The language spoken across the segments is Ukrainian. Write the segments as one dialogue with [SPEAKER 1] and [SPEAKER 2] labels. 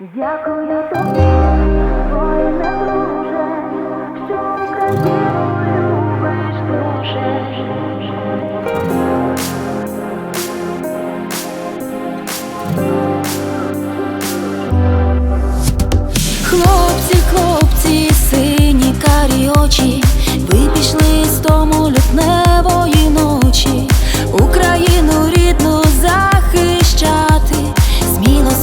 [SPEAKER 1] Дякую тобі, воїне друже, що Україну любиш дуже.
[SPEAKER 2] Хлопці, хлопці, сині карі очі, ви пішли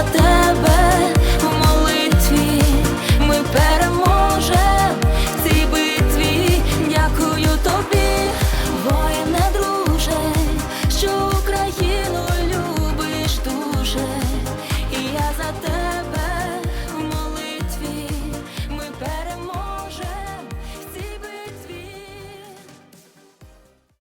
[SPEAKER 2] Україну